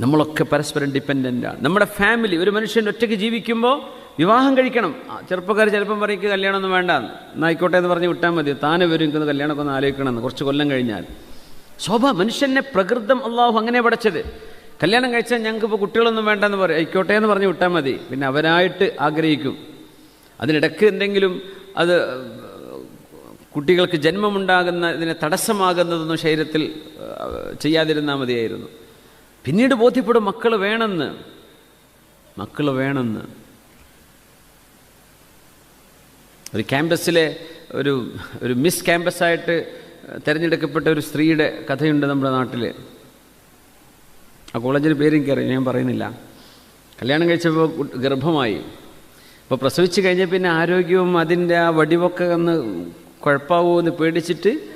നമ്മളൊക്കെ പരസ്പരം ഡിപ്പെൻഡന്റാണ് നമ്മുടെ ഫാമിലി ഒരു മനുഷ്യൻ ഒറ്റയ്ക്ക് ജീവിക്കുമ്പോൾ വിവാഹം കഴിക്കണം. ചെറുപ്പക്കാർ ചിലപ്പം പറയും കല്യാണമൊന്നും വേണ്ട എന്നായിക്കോട്ടെ എന്ന് പറഞ്ഞ് വിട്ടാൽ മതി. താനെ വരും കല്യാണമൊക്കെ ഒന്ന് ആലോചിക്കണമെന്ന്. കുറച്ച് കൊല്ലം കഴിഞ്ഞാൽ. ശോഭ മനുഷ്യനെ പ്രകൃതം അള്ളാഹു അങ്ങനെ പഠിച്ചത് കല്യാണം കഴിച്ചാൽ ഞങ്ങൾക്ക് ഇപ്പോൾ കുട്ടികളൊന്നും വേണ്ടെന്ന് പറയും. ആയിക്കോട്ടെ എന്ന് പറഞ്ഞ് വിട്ടാൽ മതി. പിന്നെ അവരായിട്ട് ആഗ്രഹിക്കും. അതിനിടയ്ക്ക് എന്തെങ്കിലും അത് കുട്ടികൾക്ക് ജന്മമുണ്ടാകുന്ന ഇതിനെ തടസ്സമാകുന്നതൊന്നും ശരീരത്തിൽ ചെയ്യാതിരുന്നാൽ മതിയായിരുന്നു. പിന്നീട് ബോധ്യപ്പെടും മക്കൾ വേണമെന്ന്. മക്കൾ വേണമെന്ന്. ഒരു ക്യാമ്പസിലെ ഒരു ഒരു മിസ് ക്യാമ്പസായിട്ട് തിരഞ്ഞെടുക്കപ്പെട്ട ഒരു സ്ത്രീയുടെ കഥയുണ്ട് നമ്മുടെ നാട്ടിൽ ആ കോളേജിന്റെ പേര് എനിക്കറിയാം ഞാൻ പറയുന്നില്ല. കല്യാണം കഴിച്ചപ്പോൾ ഗർഭമായി. അപ്പോൾ പ്രസവിച്ച് കഴിഞ്ഞ പിന്നെ ആരോഗ്യവും അതിന്റെ ആ വടിവൊക്കെ ഒന്ന് കുഴപ്പമാവുമോ എന്ന് പേടിച്ചിട്ട്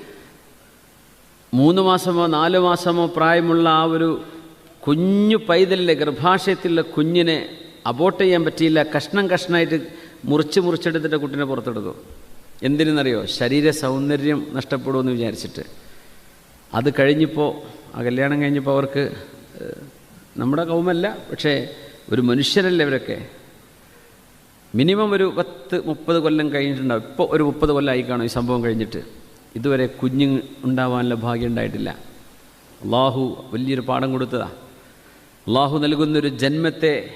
മൂന്ന് മാസമോ നാല് മാസമോ പ്രായമുള്ള ആ ഒരു കുഞ്ഞു പൈതലിലെ ഗർഭാശയത്തിലുള്ള കുഞ്ഞിനെ അബോട്ട് ചെയ്യാൻ പറ്റിയില്ല. കഷ്ണം കഷ്ണമായിട്ട് മുറിച്ച് മുറിച്ചെടുത്തിട്ട് കുട്ടിനെ പുറത്തെടുത്തു എന്തിനെന്നറിയോ? ശരീര സൗന്ദര്യം നഷ്ടപ്പെടുമെന്ന് വിചാരിച്ചിട്ട്. അത് കഴിഞ്ഞപ്പോൾ ആ കല്യാണം കഴിഞ്ഞപ്പോൾ അവർക്ക് നമ്മുടെ കൗമല്ല പക്ഷേ ഒരു മനുഷ്യരല്ലേ ഇവരൊക്കെ? മിനിമം ഒരു പത്ത് മുപ്പത് കൊല്ലം കഴിഞ്ഞിട്ടുണ്ടാവും. ഇപ്പോൾ ഒരു മുപ്പത് കൊല്ലമായി കാണും ഈ സംഭവം കഴിഞ്ഞിട്ട്. ഇതുവരെ കുഞ്ഞ് ഉണ്ടാവാനുള്ള ഭാഗ്യം ഉണ്ടായിട്ടില്ല. അള്ളാഹു വലിയൊരു പാഠം കൊടുത്തതാ. അള്ളാഹു നൽകുന്നൊരു ജന്മത്തെ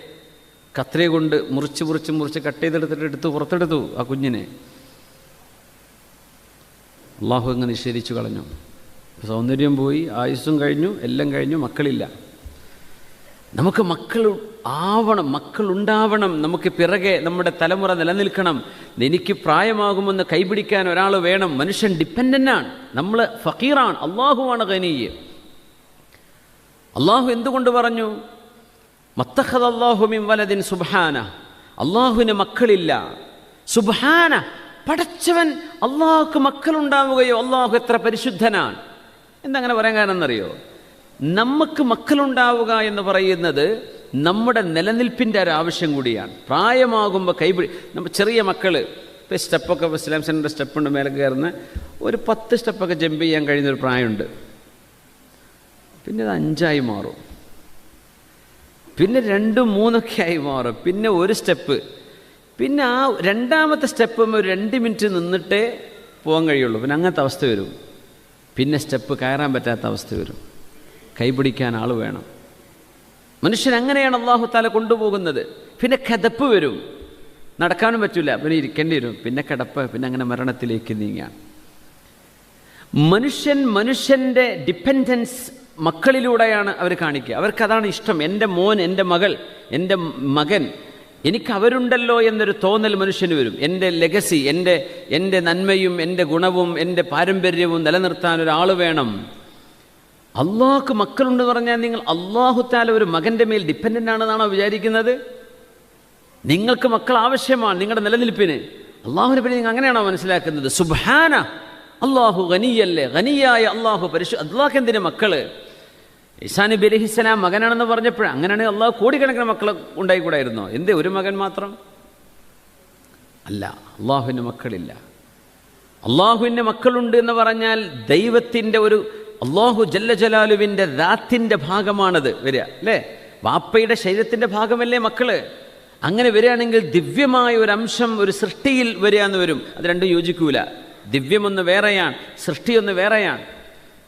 കത്രി കൊണ്ട് മുറിച്ച് മുറിച്ച് മുറിച്ച് കട്ട് ചെയ്തെടുത്തിട്ട് എടുത്ത് പുറത്തെടുത്തു ആ കുഞ്ഞിനെ. അള്ളാഹു അങ്ങ് നിഷേധിച്ചു കളഞ്ഞു. സൗന്ദര്യം പോയി ആയുസ്സും കഴിഞ്ഞു എല്ലാം കഴിഞ്ഞു മക്കളില്ല. നമുക്ക് മക്കൾ ആവണം മക്കളുണ്ടാവണം നമുക്ക് പിറകെ നമ്മുടെ തലമുറ നിലനിൽക്കണം. എനിക്ക് പ്രായമാകുമെന്ന് കൈപിടിക്കാൻ ഒരാൾ വേണം. മനുഷ്യൻ ഡിപ്പെൻഡന്റാണ് നമ്മൾ ഫക്കീറാണ് അള്ളാഹുവാണ് ഖനീയ്. അള്ളാഹു എന്തുകൊണ്ട് പറഞ്ഞു? മത്തഹദ് അള്ളാഹുമിൻ വലദിൻ സുബാന അള്ളാഹുവിന് മക്കളില്ല. സുബാന പടച്ചവൻ അള്ളാഹുക്ക് മക്കളുണ്ടാവുകയോ അള്ളാഹു എത്ര പരിശുദ്ധനാണ്. എന്തങ്ങനെ പറയാൻ കാരണം എന്നറിയോ നമുക്ക് മക്കളുണ്ടാവുക എന്ന് പറയുന്നത് നമ്മുടെ നിലനിൽപ്പിന്റെ ഒരു ആവശ്യം കൂടിയാണ്. പ്രായമാകുമ്പോൾ കൈപിടി നമ്മൾ ചെറിയ മക്കൾ ഇപ്പോൾ സ്റ്റെപ്പൊക്കെ ഇസ്ലാം സെന്ററിന്റെ സ്റ്റെപ്പുണ്ട് മേലെ കയറുന്ന ഒരു പത്ത് സ്റ്റെപ്പൊക്കെ ജമ്പ് ചെയ്യാൻ കഴിയുന്ന ഒരു പ്രായമുണ്ട്. പിന്നെ അത് അഞ്ചായി മാറും. പിന്നെ രണ്ടും മൂന്നൊക്കെ ആയി മാറും. പിന്നെ ഒരു സ്റ്റെപ്പ്. പിന്നെ ആ രണ്ടാമത്തെ സ്റ്റെപ്പ് ഒരു രണ്ട് മിനിറ്റ് നിന്നിട്ടേ പോകാൻ കഴിയുള്ളൂ. പിന്നെ അങ്ങനത്തെ അവസ്ഥ വരും. പിന്നെ സ്റ്റെപ്പ് കയറാൻ പറ്റാത്ത അവസ്ഥ വരും. കൈപിടിക്കാൻ ആൾ വേണം. മനുഷ്യൻ അങ്ങനെയാണ് അള്ളാഹു താല കൊണ്ടുപോകുന്നത്. പിന്നെ കിതപ്പ് വരും. നടക്കാനും പറ്റില്ല പിന്നെ ഇരിക്കേണ്ടി വരും. പിന്നെ കിടപ്പ് പിന്നെ അങ്ങനെ മരണത്തിലേക്ക് നീങ്ങാൻ മനുഷ്യൻ മനുഷ്യന്റെ ഡിപ്പെൻഡൻസ് മക്കളിലൂടെയാണ് അവർ കാണിക്കുക. അവർക്കതാണ് ഇഷ്ടം. എന്റെ മോൻ എന്റെ മകൾ എന്റെ മകൻ എനിക്ക് അവരുണ്ടല്ലോ എന്നൊരു തോന്നൽ മനുഷ്യന് വരും. എന്റെ ലെഗസി എന്റെ എന്റെ നന്മയും എന്റെ ഗുണവും എന്റെ പാരമ്പര്യവും നിലനിർത്താൻ ഒരാൾ വേണം. അള്ളാഹ്ക്ക് മക്കളുണ്ടെന്ന് പറഞ്ഞാൽ നിങ്ങൾ അള്ളാഹുത്താല ഒരു മകന്റെ മേൽ ഡിപ്പെൻഡന്റ് ആണെന്നാണോ വിചാരിക്കുന്നത്? നിങ്ങൾക്ക് മക്കൾ ആവശ്യമാണ് നിങ്ങളുടെ നിലനിൽപ്പിന്. അള്ളാഹുവിനെ പറ്റി നിങ്ങൾ അങ്ങനെയാണോ മനസ്സിലാക്കുന്നത്? സുബാന അള്ളാഹു ഖനിയല്ലേ ഖനിയായ അള്ളാഹു പരിശു അള്ളാഹ് എന്തിന് മക്കൾ? ഈസാ നബി അലഹിസ്സലാം മകനാണെന്ന് പറഞ്ഞപ്പോൾ അങ്ങനെയാണെങ്കിൽ അള്ളാഹ് കോടിക്കണക്കിന് മക്കൾ ഉണ്ടായിക്കൂടായിരുന്നോ? എന്തേ ഒരു മകൻ മാത്രം? അല്ല അള്ളാഹുവിന്റെ മക്കളില്ല. അള്ളാഹുവിന്റെ മക്കളുണ്ട് എന്ന് പറഞ്ഞാൽ ദൈവത്തിന്റെ ഒരു അള്ളാഹു ജല്ല ജലാലുവിന്റെ ദാത്തിന്റെ ഭാഗമാണത് വരിക അല്ലേ? വാപ്പയുടെ ശരീരത്തിന്റെ ഭാഗമല്ലേ മക്കൾ? അങ്ങനെ വരികയാണെങ്കിൽ ദിവ്യമായ ഒരു അംശം ഒരു സൃഷ്ടിയിൽ വരിക എന്ന് വരും. അത് രണ്ടും യോജിക്കൂല. ദിവ്യമൊന്ന് വേറെയാണ് സൃഷ്ടിയൊന്ന് വേറെയാണ്.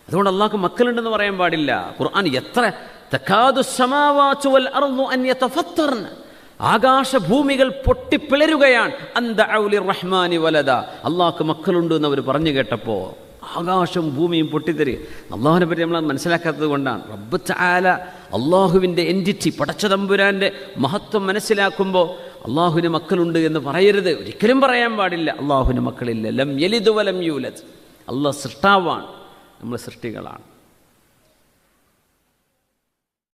അതുകൊണ്ട് അള്ളാഹ്ക്ക് മക്കളുണ്ടെന്ന് പറയാൻ പാടില്ല. ഖുർആൻ എത്ര? ആകാശഭൂമികൾ പൊട്ടിപ്പിളരുകയാണ്. അന്ത ഔലി റഹ്മാനി അള്ളാഹ്ക്ക് മക്കളുണ്ട് എന്ന് അവർ പറഞ്ഞു കേട്ടപ്പോൾ ആകാശം ഭൂമിയും പൊട്ടിത്തെറി. അള്ളാഹുവിനെ പറ്റി നമ്മൾ മനസ്സിലാക്കാത്തത് കൊണ്ടാണ്. റബ്ബ് ചാല അള്ളാഹുവിന്റെ എന്റിറ്റി പടച്ചതമ്പുരാന്റെ മഹത്വം മനസ്സിലാക്കുമ്പോൾ അള്ളാഹുവിന് മക്കളുണ്ട് എന്ന് പറയരുത്. ഒരിക്കലും പറയാൻ പാടില്ല. അള്ളാഹുവിന് മക്കളില്ല. ലം യലിദ് വലം യൂലത് അള്ളാഹ് സൃഷ്ടാവാണ്. നമ്മൾ സൃഷ്ടികളാണ്.